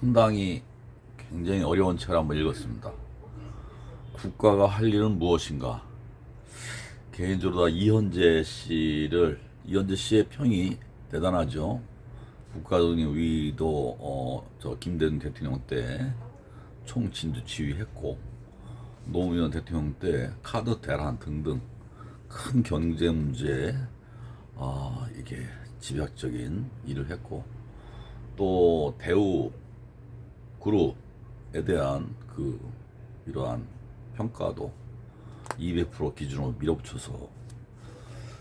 상당히 굉장히 어려운 책을 한번 읽었습니다. 국가가 할 일은 무엇인가? 개인적으로 다 이현재 씨를 이현재 씨의 평이 대단하죠. 국가적인 위도 어, 저 김대중 대통령 때 총진두 지휘했고 노무현 대통령 때 카드 대란 등등 큰 경제 문제에 아 이게 집약적인 일을 했고 또 대우 그룹에 대한 그 이러한 평가도 200% 기준으로 밀어붙여서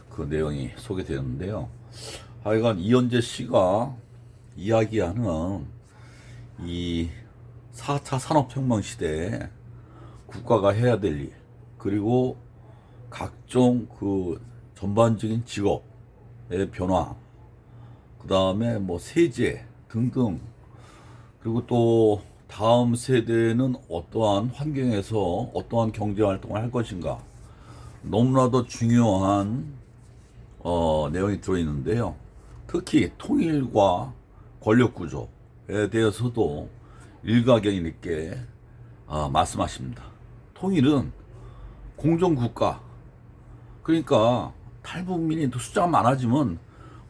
그 내용이 소개되었는데요. 하여간 이현재 씨가 이야기하는 이 4차 산업혁명 시대에 국가가 해야 될 일, 그리고 각종 그 전반적인 직업의 변화, 그 다음에 뭐 세제 등등, 그리고 또 다음 세대는 어떠한 환경에서 어떠한 경제 활동을 할 것인가, 너무나도 중요한 어, 내용이 들어 있는데요. 특히 통일과 권력 구조에 대해서도 일가견 있게 아, 말씀하십니다. 통일은 공정 국가. 그러니까 탈북민이 숫자가 많아지면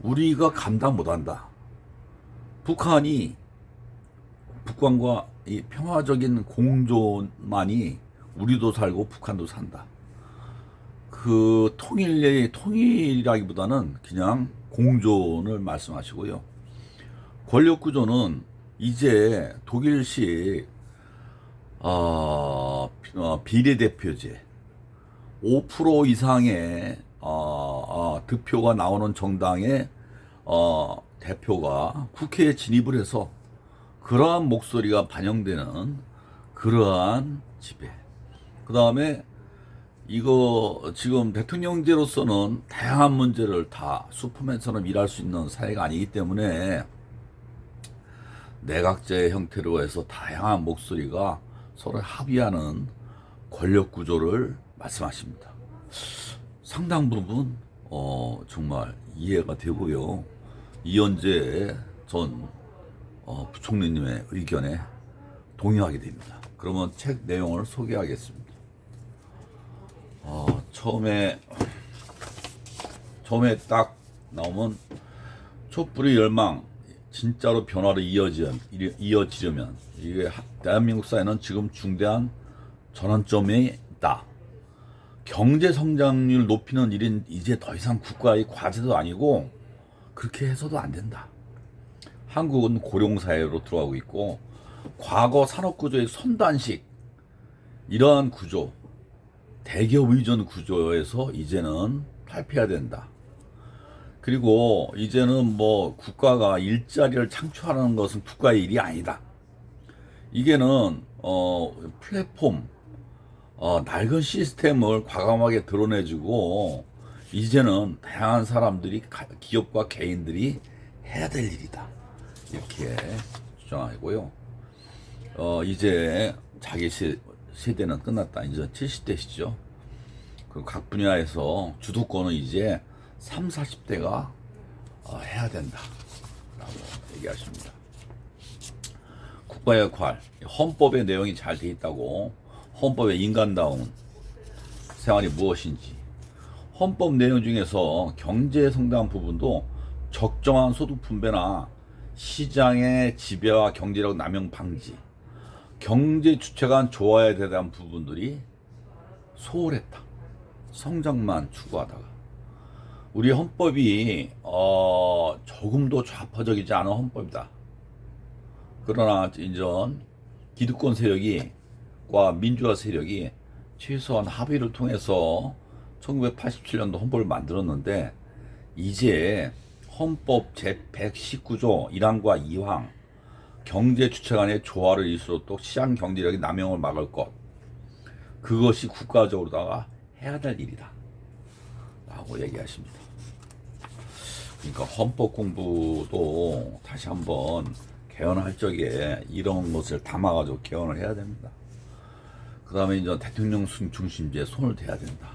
우리가 감당 못한다. 북한이 북한과 이 평화적인 공존만이 우리도 살고 북한도 산다. 그 통일의 통일이라기보다는 그냥 공존을 말씀하시고요. 권력 구조는 이제 독일식 어, 어, 비례대표제 5% 이상의 어, 어, 득표가 나오는 정당의 어, 대표가 국회에 진입을 해서 그러한 목소리가 반영되는 그러한 지배. 그 다음에 이거 지금 대통령제로서는 다양한 문제를 다 슈퍼맨처럼 일할 수 있는 사회가 아니기 때문에 내각제 형태로 해서 다양한 목소리가 서로 합의하는 권력 구조를 말씀하십니다. 상당 부분 어, 정말 이해가 되고요. 이현재 전 어, 부총리님의 의견에 동의하게 됩니다. 그러면 책 내용을 소개하겠습니다. 어, 처음에 처음에 딱 나오면 촛불의 열망 진짜로 변화로 이어지, 이어지려면 이게 하- 대한민국 사회는 지금 중대한 전환점에 있다. 경제 성장률 높이는 일은 이제 더 이상 국가의 과제도 아니고 그렇게 해서도 안 된다. 한국은 고령사회로 들어가고 있고 과거 산업구조의 선단식 이러한 구조 대기업 의존 구조에서 이제는 탈피해야 된다. 그리고 이제는 뭐 국가가 일자리를 창출하는 것은 국가의 일이 아니다. 이게는 어 플랫폼 어 낡은 시스템을 과감하게 드러내주고 이제는 다양한 사람들이 가- 기업과 개인들이 해야 될 일이다. 이렇게 주장하고요. 어 이제 자기 세, 세대는 끝났다. 이제 70대시죠. 그 각 분야에서 주도권은 이제 3, 40대가 어, 해야 된다. 라고 얘기하십니다. 국가 역할, 헌법의 내용이 잘 돼 있다고, 헌법의 인간다운 생활이 무엇인지, 헌법 내용 중에서 경제 성장 부분도 적정한 소득 분배나 시장의 지배와 경제력 남용 방지, 경제 주체가 좋아야 되는 부분들이 소홀했다. 성장만 추구하다가 우리 헌법이 어, 조금도 좌파적이지 않은 헌법이다. 그러나 이전 기득권 세력이과 민주화 세력이 최소한 합의를 통해서 1987년도 헌법을 만들었는데 이제 헌법 제119조 1항과 2항 경제 주체 간의 조화를 이룰수록 시장 경제력의 남용을 막을 것 그것이 국가적으로다가 해야 될 일이다. 라고 얘기하십니다. 그러니까 헌법 공부도 다시 한번 개헌할 적에 이런 것을 담아가지고 개헌을 해야 됩니다. 그 다음에 이제 대통령 중- 중심제에 손을 대야 된다.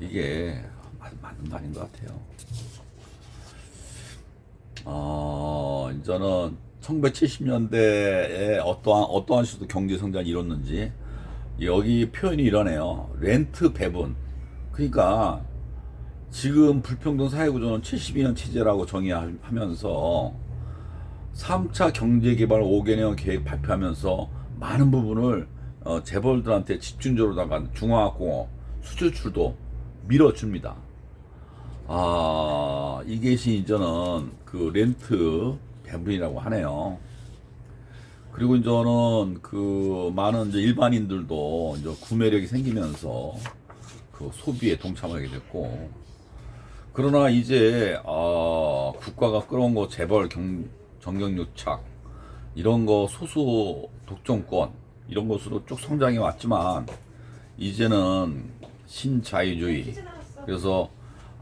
이게 맞- 맞는 말인 것 같아요. 어, 이제는 1970년대에 어떠한 어떠한 식으로 경제 성장이 이뤘는지 여기 표현이 이러네요. 렌트 배분. 그러니까 지금 불평등 사회구조는 72년 체제라고 정의하면서 3차 경제개발 5개년 계획 발표하면서 많은 부분을 어, 재벌들한테 집중적으로다가 중화학공업 수출출도 밀어줍니다. 아 이것이 이제는 그 렌트 배분이라고 하네요. 그리고 이제는 그 많은 이제 일반인들도 이제 구매력이 생기면서 그 소비에 동참하게 됐고 그러나 이제 아 국가가 끌어온 거 재벌 경, 정경유착 이런 거 소수 독점권 이런 것으로 쭉 성장해 왔지만 이제는 신자유주의 그래서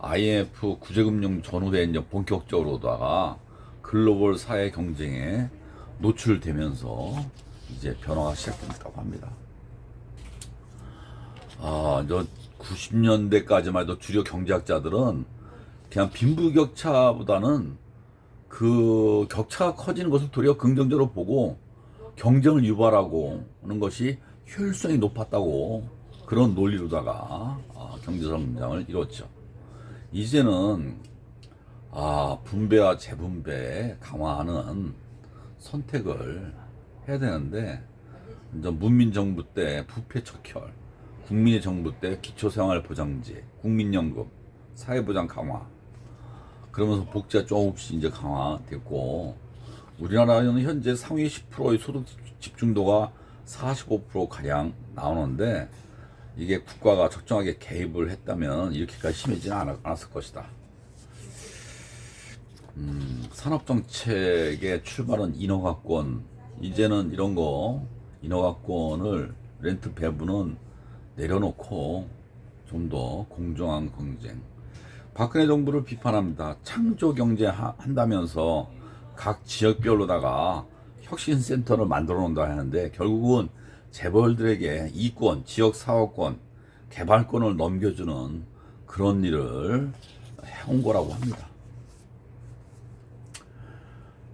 IMF 구제금융 이제 본격적으로다가 글로벌 사회 경쟁에 노출되면서 이제 변화가 시작된다고 합니다. 아, 저 90년대까지만 해도 주력 경제학자들은 그냥 빈부격차보다는 그 격차가 커지는 것을 도리어 긍정적으로 보고 경쟁을 유발하고 하는 것이 효율성이 높았다고 그런 논리로다가 아, 경제 성장을 이뤘죠. 이제는 아, 분배와 재분배 강화하는 선택을 해야 되는데 이제 문민 정부 때 부패 척결, 국민의 정부 때 기초생활보장제, 국민연금, 사회보장 강화. 그러면서 복지가 조금씩 이제 강화됐고 우리나라는 현재 상위 10%의 소득 집중도가 45% 가량 나오는데 이게 국가가 적정하게 개입을 했다면 이렇게까지 심해지는 않았- 않았을 것이다. 음, 산업정책의 출발은 인허가권. 이제는 이런 거, 인허가권을 렌트 배분은 내려놓고 좀 더 공정한 경쟁. 박근혜 정부를 비판합니다. 창조 경제 하- 한다면서 각 지역별로다가 혁신센터를 만들어 놓는다 하는데 결국은 재벌들에게 이권, 지역 사업권, 개발권을 넘겨주는 그런 일을 해온 거라고 합니다.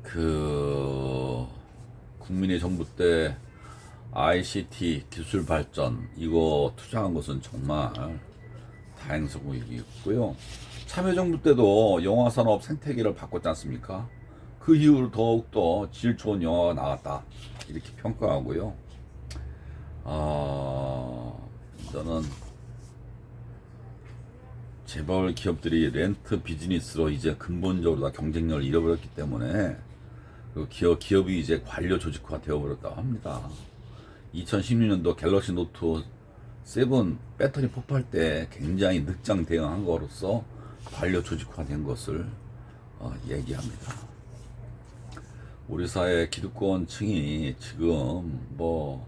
그 국민의 정부 때 ICT 기술 발전 이거 투자한 것은 정말 다행스럽고요. 참여정부 때도 영화 산업 생태계를 바꿨지 않습니까? 그 이후로 더욱더 질 좋은 영화가 나왔다 이렇게 평가하고요. 아 저는 재벌 기업들이 렌트 비즈니스로 이제 근본적으로 다 경쟁력을 잃어버렸기 때문에 그 기업 기업이 이제 관료 조직화 되어버렸다고 합니다. 2016년도 갤럭시 노트 7 배터리 폭발 때 굉장히 늑장 대응한 거로서 관료 조직화된 것을 어, 얘기합니다. 우리 사회 기득권층이 지금 뭐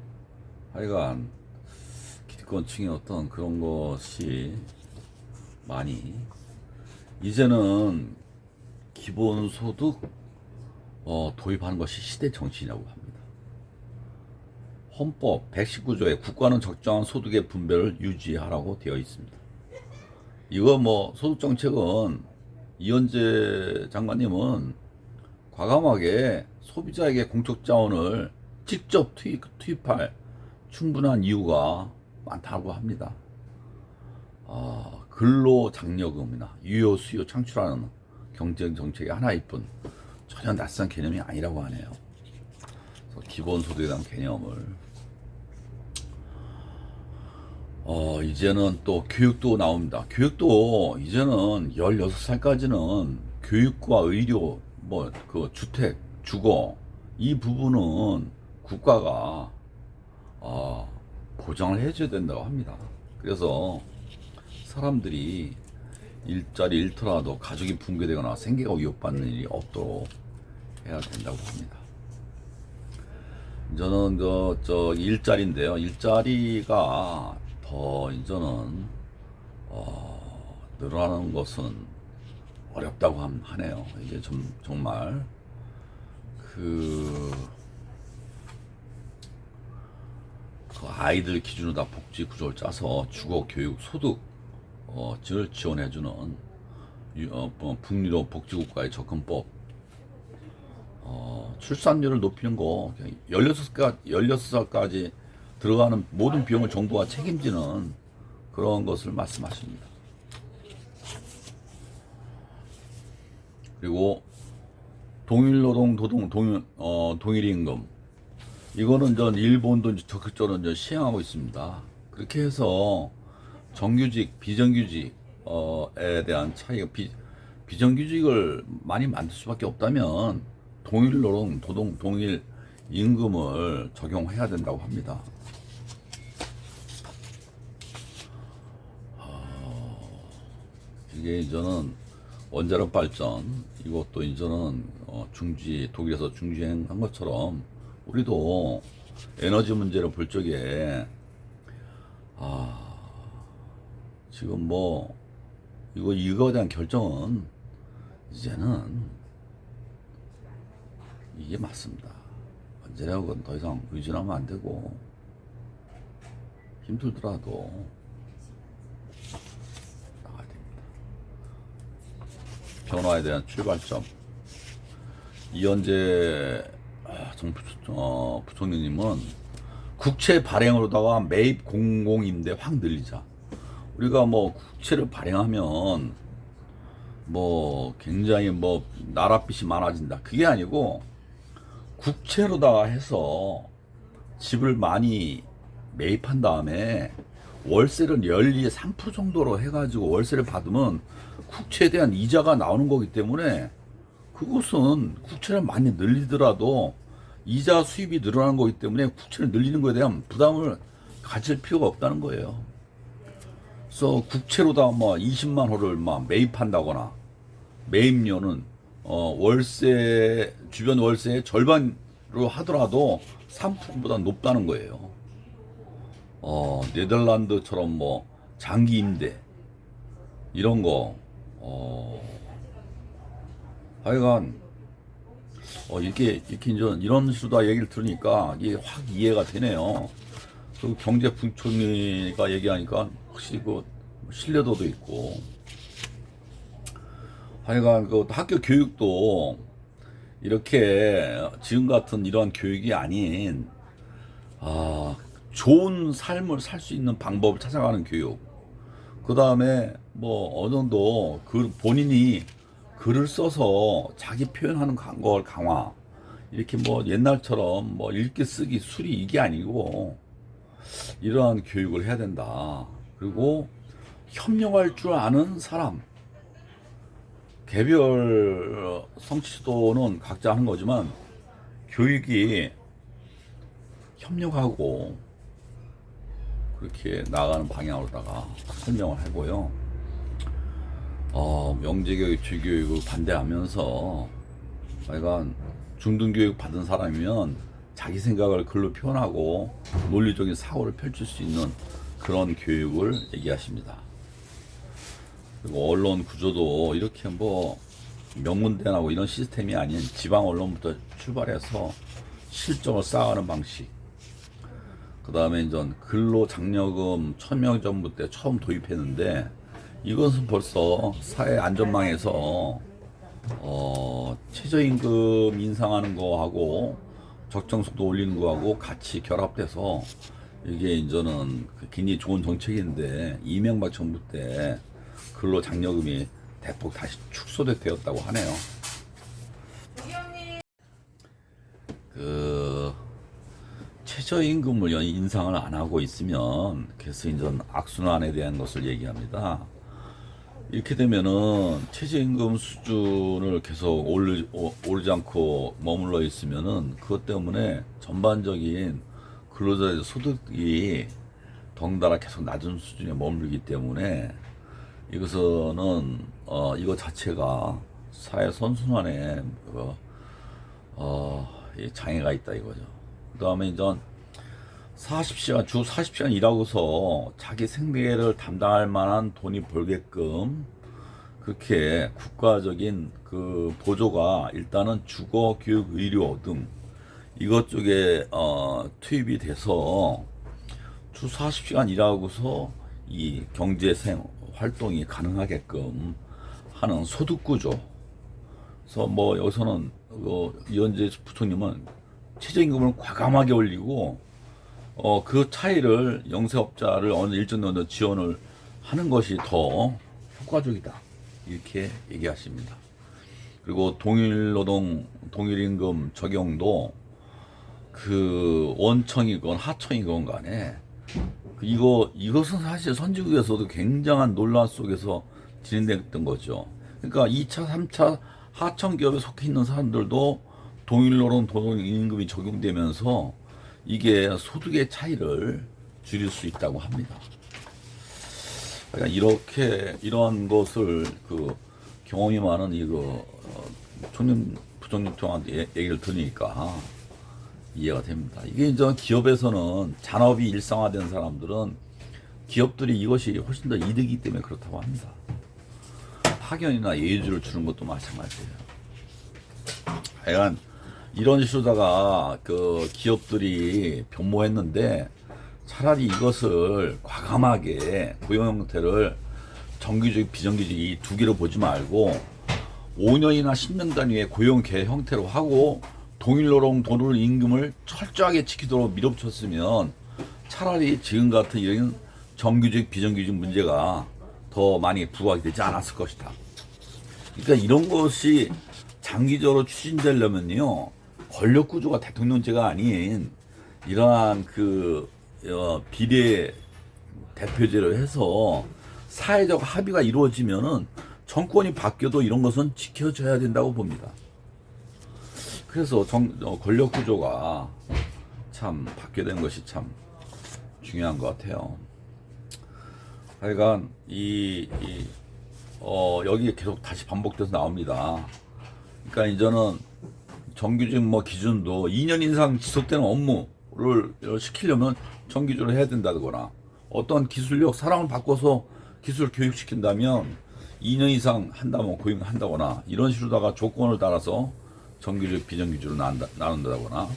하여간 기득권층의 어떤 그런 것이 많이 이제는 기본소득 어, 도입하는 것이 시대 정신이라고 합니다. 헌법 119조에 국가는 적정한 소득의 분배를 유지하라고 되어 있습니다. 이거 뭐 소득 정책은 이현재 장관님은 과감하게 소비자에게 공적 자원을 직접 투입, 투입할 충분한 이유가 많다고 합니다. 아, 근로 장려금이나 유효 수요 창출하는 경쟁 정책의 하나일 뿐 전혀 낯선 개념이 아니라고 하네요. 그래서 기본 소득에 대한 개념을 어, 이제는 또 교육도 나옵니다. 교육도 이제는 16살까지는 교육과 의료, 뭐, 그 주택, 주거, 이 부분은 국가가, 어, 보장을 해줘야 된다고 합니다. 그래서 사람들이 일자리 일터라도 가족이 붕괴되거나 생계가 위협받는 일이 없도록 해야 된다고 합니다. 저는 그, 저, 일자리인데요. 일자리가 더 이제는, 어, 늘어나는 것은 어렵다고 함- 하네요. 이게 좀, 정말, 그, 그 아이들 기준으로 다 복지 구조를 짜서 주거, 교육, 소득, 어, 를 지원해주는 유- 어, 뭐 북유럽 복지국가의 접근법 어, 출 출산율을 높이는 거 16살, 16살까지 들어가는 모든 비용을 정부가 책임지는 그런 것을 말씀하십니다. 그리고 동일노동 도동 동일 어 동일임금 이거는 전 일본도 적극적으로 시행하고 있습니다. 그렇게 해서 정규직 비정규직 어에 대한 차이가 비 비정규직을 많이 만들 수밖에 없다면 동일 노동 도동 동일 임금을 적용해야 된다고 합니다. 어, 이게 이제는 원자력 발전 이것도 이제는 어, 중지 독일에서 중지한 것처럼 우리도 에너지 문제를 볼 적에 아 지금 뭐 이거 이거에 대한 결정은 이제는 이게 맞습니다. 원자력은 더 이상 의존하면 안 되고 힘들더라도 나가야 됩니다. 변화에 대한 출발점. 이현재 부처, 어, 부총리님은 국채 발행으로다가 매입 공공임대 확 늘리자. 우리가 뭐 국채를 발행하면 뭐 굉장히 뭐 나랏빚이 많아진다. 그게 아니고 국채로다가 해서 집을 많이 매입한 다음에 월세를 연리 3% 정도로 해가지고 월세를 받으면 국채에 대한 이자가 나오는 거기 때문에 그것은 국채를 많이 늘리더라도 이자 수입이 늘어나는 거기 때문에 국채를 늘리는 거에 대한 부담을 가질 필요가 없다는 거예요. 그래서 국채로다 뭐 20만 호를 막 매입한다거나 매입료는 어 월세 주변 월세의 절반으로 하더라도 3%보다 높다는 거예요. 어 네덜란드처럼 뭐 장기 임대 이런 거 어, 하여간 어, 이렇게 이렇게 이제 이런 식으로 다 얘기를 들으니까 이게 확 이해가 되네요. 그 경제 부총리가 얘기하니까 확실히 그 신뢰도도 있고 하여간 그 학교 교육도 이렇게 지금 같은 이러한 교육이 아닌 아 좋은 삶을 살 수 있는 방법을 찾아가는 교육. 그 다음에 뭐 어느 정도 그 본인이 글을 써서 자기 표현하는 강- 걸 강화. 이렇게 뭐 옛날처럼 뭐 읽기 쓰기 술이 이게 아니고 이러한 교육을 해야 된다. 그리고 협력할 줄 아는 사람. 개별 성취도는 각자 하는 거지만 교육이 협력하고 그렇게 나가는 방향으로다가 설명을 하고요. 어, 명제교육, 주교육을 반대하면서 하여간 중등교육 받은 사람이면 자기 생각을 글로 표현하고 논리적인 사고를 펼칠 수 있는 그런 교육을 얘기하십니다. 그리고 언론 구조도 이렇게 뭐 명문대나고 이런 시스템이 아닌 지방 언론부터 출발해서 실적을 쌓아가는 방식. 그 다음에 이제 근로 장려금 천명 정부 때 처음 도입했는데 이것은 벌써 사회 안전망에서 어, 최저임금 인상하는 거하고 적정속도 올리는 거하고 같이 결합돼서 이게 이제는 그 굉장히 좋은 정책인데 이명박 정부 때 근로 장려금이 대폭 다시 축소되었다고 하네요. 그 최저임금을 연- 인상을 안 하고 있으면 그래서 이제 악순환에 대한 것을 얘기합니다. 이렇게 되면은 최저임금 수준을 계속 오르, 오- 오르지 않고 머물러 있으면은 그것 때문에 전반적인 근로자의 소득이 덩달아 계속 낮은 수준에 머물기 때문에 이것은 어 이거 자체가 사회 선순환에 어, 어, 이 장애가 있다 이거죠. 그 다음에 이제 40시간 주 40시간 일하고서 자기 생계를 담당할 만한 돈이 벌게끔 그렇게 국가적인 그 보조가 일단은 주거, 교육, 의료 등 이것 쪽에 어, 투입이 돼서 주 40시간 일하고서 이 경제생 활동이 가능하게끔 하는 소득 구조. 그래서 뭐 여기서는 어, 이현재 부총님은 최저임금을 과감하게 올리고 어, 그 차이를 영세업자를 어느 일정 정도 지원을 하는 것이 더 효과적이다. 이렇게 얘기하십니다. 그리고 동일 노동, 동일 임금 적용도 그 원청이건 하청이건 간에 그 이거 이것은 사실 선진국에서도 굉장한 논란 속에서 진행됐던 거죠. 그러니까 2차, 3차 하청 기업에 속해 있는 사람들도 동일 노동 동일 임금이 적용되면서 이게 소득의 차이를 줄일 수 있다고 합니다. 그러니까 이렇게 이런 것을 그 경험이 많은 이거 어, 총님 부총님 통한테 예- 얘기를 들으니까 이해가 됩니다. 이게 이제 기업에서는 잔업이 일상화된 사람들은 기업들이 이것이 훨씬 더 이득이기 때문에 그렇다고 합니다. 파견이나 예주를 주는 것도 마찬가지예요. 하여간 이런 식으로다가 그 기업들이 변모했는데 차라리 이것을 과감하게 고용 형태를 정규직, 비정규직 이 두 개로 보지 말고 5년이나 10년 단위의 고용 계획 형태로 하고 동일 노동 돈을 임금을 철저하게 지키도록 밀어붙였으면 차라리 지금 같은 이런 정규직, 비정규직 문제가 더 많이 부각이 되지 않았을 것이다. 그러니까 이런 것이 장기적으로 추진되려면요 권력 구조가 대통령제가 아닌 이러한 그 어, 비례 대표제로 해서 사회적 합의가 이루어지면은 정권이 바뀌어도 이런 것은 지켜져야 된다고 봅니다. 그래서 정, 어, 권력 구조가 참 바뀌어야 되는 것이 참 중요한 것 같아요. 하여간 이, 이 어, 여기 계속 다시 반복돼서 나옵니다. 그러니까 이제는 정규직 뭐 기준도 2년 이상 지속되는 업무를 시키려면 정규직으로 해야 된다거나 어떤 기술력 사람을 바꿔서 기술 교육시킨다면 2년 이상 한다면 고용한다거나 이런 식으로다가 조건을 따라서 정규직 비정규직으로 나눈다, 나눈다거나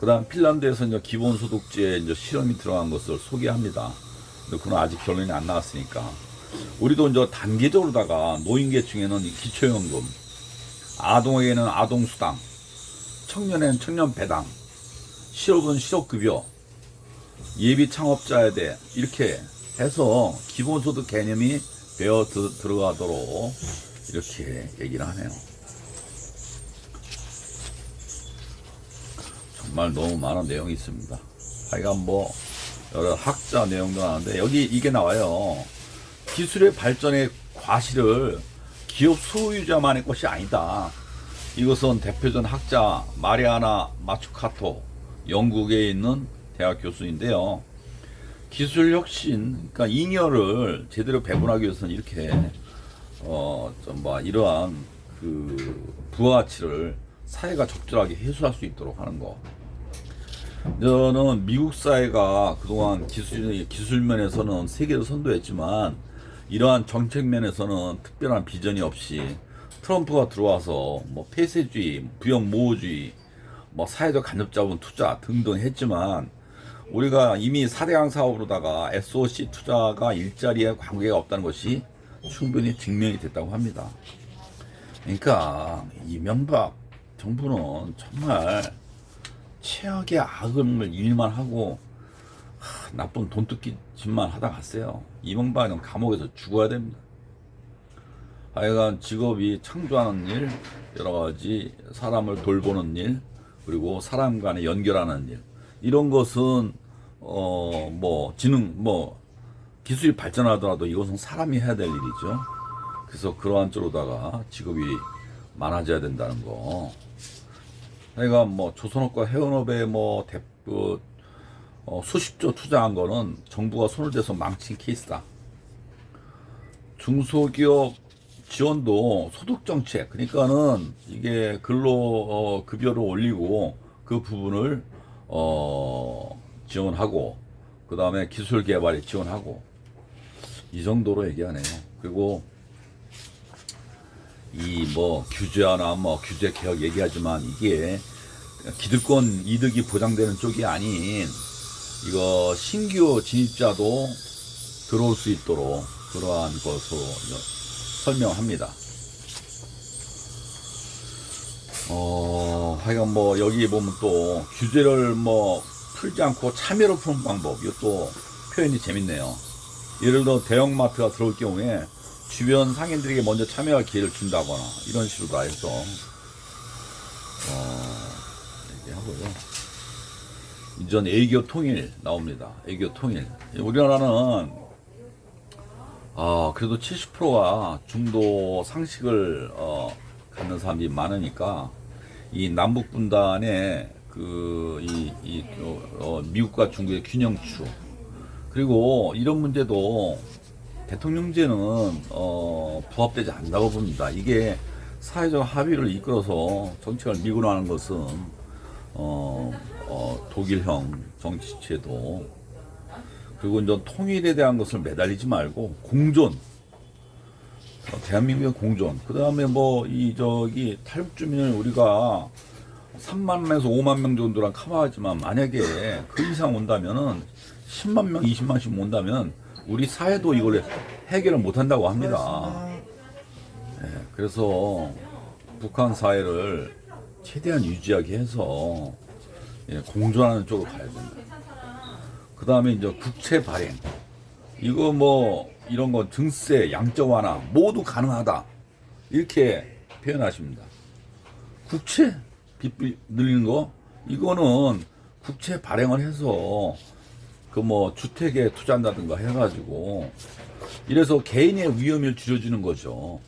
그다음 핀란드에서 이제 기본소득제 이제 실험이 들어간 것을 소개합니다. 근데 그건 아직 결론이 안 나왔으니까 우리도 이제 단계적으로다가 노인계층에는 이 기초연금, 아동에게는 아동수당, 청년에는 청년배당, 실업은 실업급여, 예비 창업자에 대해 이렇게 해서 기본소득 개념이 배어 드- 들어가도록 이렇게 얘기를 하네요. 정말 너무 많은 내용이 있습니다. 하여간 뭐 여러 학자 내용도 나오는데 여기 이게 나와요. 기술의 발전의 과실을 기업 소유자만의 것이 아니다. 이것은 대표적 학자 마리아나 마추카토 영국에 있는 대학 교수인데요. 기술 혁신, 그러니까 잉여를 제대로 배분하기 위해서는 이렇게 어좀뭐 이러한 그 부가가치를 사회가 적절하게 해소할 수 있도록 하는 거. 저는 미국 사회가 그동안 기술 기술 면에서는 세계를 선도했지만 이러한 정책 면에서는 특별한 비전이 없이 트럼프가 들어와서 뭐 폐쇄주의, 부역 모호주의, 뭐 사회적 간접자본 투자 등등 했지만 우리가 이미 4대강 사업으로다가 SOC 투자가 일자리에 관계가 없다는 것이 충분히 증명이 됐다고 합니다. 그러니까 이명박 정부는 정말 최악의 악을 일만 하고 하, 나쁜 돈 뜯기 짓만 하다 갔어요. 이명박은 감옥에서 죽어야 됩니다. 하여간 직업이 창조하는 일, 여러 가지 사람을 돌보는 일, 그리고 사람 간에 연결하는 일, 이런 것은 어 뭐 지능 뭐 기술이 발전하더라도 이것은 사람이 해야 될 일이죠. 그래서 그러한 쪽으로다가 직업이 많아져야 된다는 거. 하여간 뭐 조선업과 해운업에 뭐 대, 그, 어, 수십조 투자한 거는 정부가 손을 대서 망친 케이스다. 중소기업 지원도 소득 정책 그러니까는 이게 근로 어, 급여를 올리고 그 부분을 어, 지원하고 그 다음에 기술 개발에 지원하고 이 정도로 얘기하네요. 그리고 이 뭐 규제하나 뭐 규제 개혁 얘기하지만 이게 기득권 이득이 보장되는 쪽이 아닌 이거 신규 진입자도 들어올 수 있도록 그러한 것으로 설명합니다. 어, 하여간 뭐 여기 보면 또 규제를 뭐 풀지 않고 참여로 푸는 방법 이것도 표현이 재밌네요. 예를 들어 대형 마트가 들어올 경우에 주변 상인들에게 먼저 참여할 기회를 준다거나 이런 식으로 다 해서 어, 얘기하고요. 이전 애교 통일 나옵니다. 애교 통일. 우리나라는 아 그래도 70%가 중도 상식을 어, 갖는 사람들이 많으니까 이 남북 분단의 그이 이, 어, 어, 미국과 중국의 균형추 그리고 이런 문제도 대통령제는 어, 부합되지 않다고 봅니다. 이게 사회적 합의를 이끌어서 정책을 나는 것은 어, 어, 독일형 정치제도. 그리고 이제 통일에 대한 것을 매달리지 말고 공존. 어, 대한민국의 공존. 그 다음에 뭐 이 저기 탈북 주민을 우리가 3만 명에서 5만 명 정도랑 커버하지만 만약에 그 이상 온다면은 10만 명, 20만씩 온다면 우리 사회도 이걸 해결을 못 한다고 합니다. 예, 그래서 북한 사회를 최대한 유지하게 해서 예, 공존하는 쪽으로 가야 된다. 그 다음에 이제 국채 발행. 이거 뭐 이런 거 증세, 양적 완화 모두 가능하다. 이렇게 표현하십니다. 국채 빚 늘리는 거 이거는 국채 발행을 해서 그 뭐 주택에 투자한다든가 해가지고 이래서 개인의 위험을 줄여주는 거죠.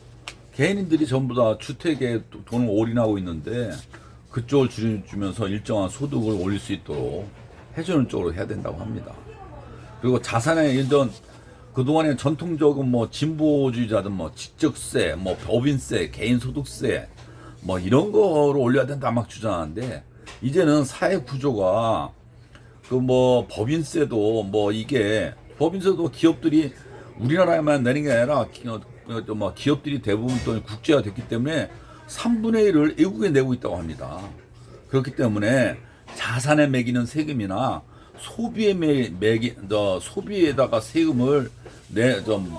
개인들이 전부 다 주택에 도- 돈을 올인하고 있는데 그쪽을 줄여주면서 일정한 소득을 올릴 수 있도록 해주는 쪽으로 해야 된다고 합니다. 그리고 자산의 예전 그동안에 전통적인 뭐 진보주의자든 뭐 지적세, 뭐 법인세, 개인소득세 뭐 이런 거로 올려야 된다 막 주장하는데 이제는 사회 구조가 그 뭐 법인세도 뭐 이게 법인세도 기업들이 우리나라에만 내는 게 아니라 기, 어, 어, 또뭐 기업들이 대부분 또 국제화 됐기 때문에 3분의 1을 외국에 내고 있다고 합니다. 그렇기 때문에 자산에 매기는 세금이나 소비에 매, 매기, 저 소비에다가 세금을 내, 좀,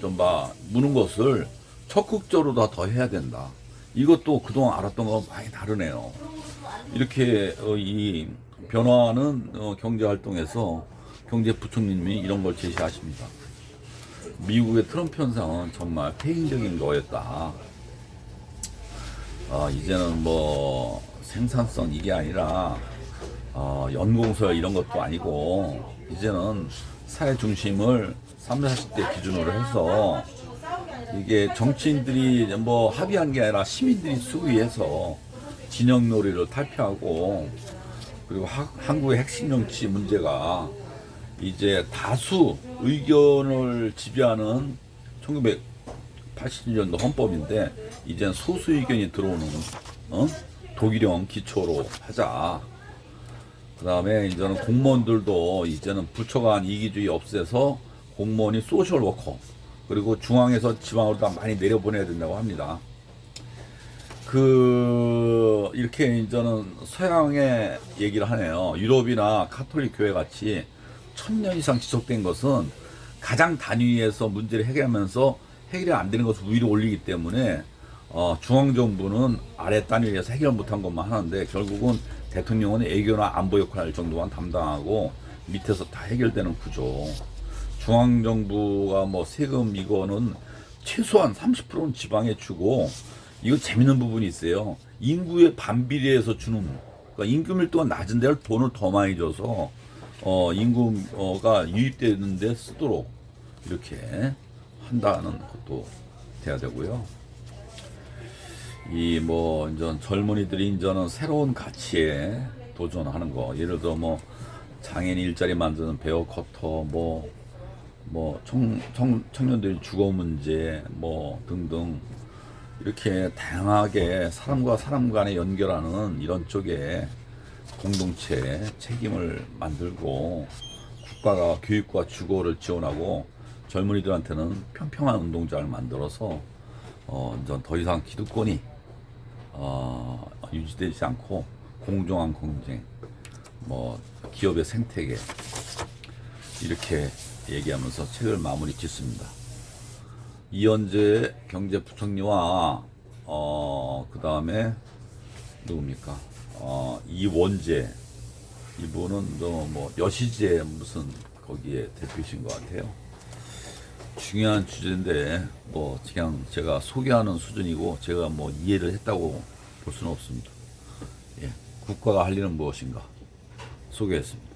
좀 봐, 무는 것을 적극적으로 다 더 해야 된다. 이것도 그동안 알았던 거 많이 다르네요. 이렇게 어, 이 변화하는 어, 경제 활동에서 경제부총리님이 이런 걸 제시하십니다. 미국의 트럼프 현상은 정말 폐인적인 거였다. 어, 이제는 뭐 생산성 이게 아니라 어, 연공서 이런 것도 아니고 이제는 사회 중심을 3, 40대 기준으로 해서 이게 정치인들이 뭐 합의한 게 아니라 시민들이 수위해서 진영 놀이를 탈피하고 그리고 하- 한국의 핵심 정치 문제가 이제 다수 의견을 지배하는 1980년도 헌법인데 이제는 소수 의견이 들어오는 어? 독일형 기초로 하자. 그 다음에 이제는 공무원들도 이제는 부처 간 이기주의 없애서 공무원이 소셜 워커 그리고 중앙에서 지방으로 다 많이 내려보내야 된다고 합니다. 그 이렇게 이제는 서양의 얘기를 하네요. 유럽이나 카톨릭 교회 같이 천년 이상 지속된 것은 가장 단위에서 문제를 해결하면서 해결이 안 되는 것을 위로 올리기 때문에 어, 중앙 정부는 아래 단위에서 해결 못한 것만 하는데 결국은 대통령은 애교나 안보 역할 정도만 담당하고 밑에서 다 해결되는 구조. 중앙 정부가 뭐 세금 이거는 최소한 30%는 지방에 주고 이거 재밌는 부분이 있어요. 인구의 반비례해서 주는 그러니까 임금 밀도가 낮은 데를 돈을 더 많이 줘서 어 인구가 유입되는데 쓰도록 이렇게 한다는 것도 돼야 되고요. 이 뭐 이제 젊은이들이 이제는 새로운 가치에 도전하는 거 예를 들어 뭐 장애인 일자리 만드는 베어 커터 뭐 뭐 청, 청, 청년들 주거 문제 뭐 등등 이렇게 다양하게 사람과 사람 간에 연결하는 이런 쪽에 공동체 책임을 만들고 국가가 교육과 주거를 지원하고 젊은이들한테는 평평한 운동장을 만들어서 어, 이제 더 이상 기득권이 어, 유지되지 않고 공정한 경쟁, 뭐 기업의 생태계 이렇게 얘기하면서 책을 마무리 짓습니다. 이현재 경제부총리와 어, 그 다음에 누굽니까? 어, 이원재 이분은 또뭐 여시제 무슨 거기에 대표이신 것 같아요. 중요한 주제인데 뭐 그냥 제가 소개하는 수준이고 제가 뭐 이해를 했다고 볼 수는 없습니다. 예, 국가가 할 일은 무엇인가 소개했습니다.